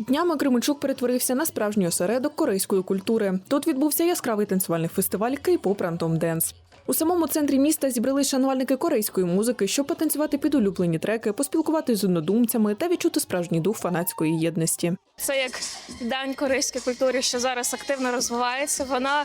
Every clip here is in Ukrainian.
Днями Кременчук перетворився на справжній осередок корейської культури. Тут відбувся яскравий танцювальний фестиваль K-pop Random Dance. У самому центрі міста зібрались шанувальники корейської музики, щоб потанцювати під улюблені треки, поспілкуватися з однодумцями та відчути справжній дух фанатської єдності. Це як дань корейській культурі, що зараз активно розвивається. Вона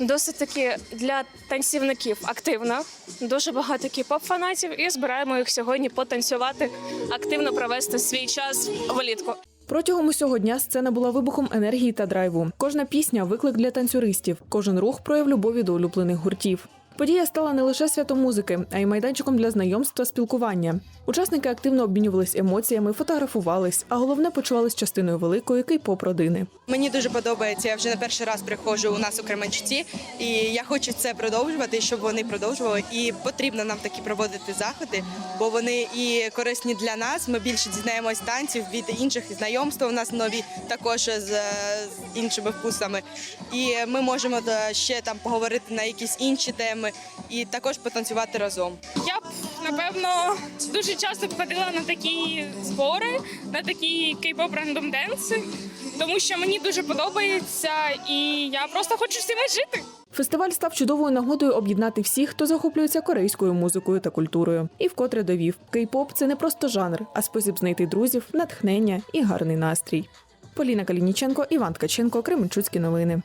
досить таки для танцівників активна. Дуже багато кіп-поп фанатів, і збираємо їх сьогодні потанцювати, активно провести свій час влітку. Протягом усього дня сцена була вибухом енергії та драйву. Кожна пісня виклик для танцюристів, кожен рух прояв любові до улюблених гуртів. Подія стала не лише святом музики, а й майданчиком для знайомств та спілкування. Учасники активно обмінювались емоціями, фотографувались, а головне почувались частиною великої кей-поп родини. Мені дуже подобається. Я вже не перший раз приходжу у нас у Кременчуці, і я хочу це продовжувати, щоб вони продовжували. І потрібно нам такі проводити заходи, бо вони і корисні для нас. Ми більше дізнаємось танців від інших знайомства. У нас нові також з іншими вкусами. І ми можемо ще там поговорити на якісь інші теми і також потанцювати разом. Я б напевно дуже часто ходила на такі збори, на такі кей-поп рандом денси, тому що мені дуже подобається, і я просто хочу з цим жити. Фестиваль став чудовою нагодою об'єднати всіх, хто захоплюється корейською музикою та культурою. І вкотре довів, кей-поп – це не просто жанр, а спосіб знайти друзів, натхнення і гарний настрій. Поліна Калініченко, Іван Ткаченко, Кременчуцькі новини.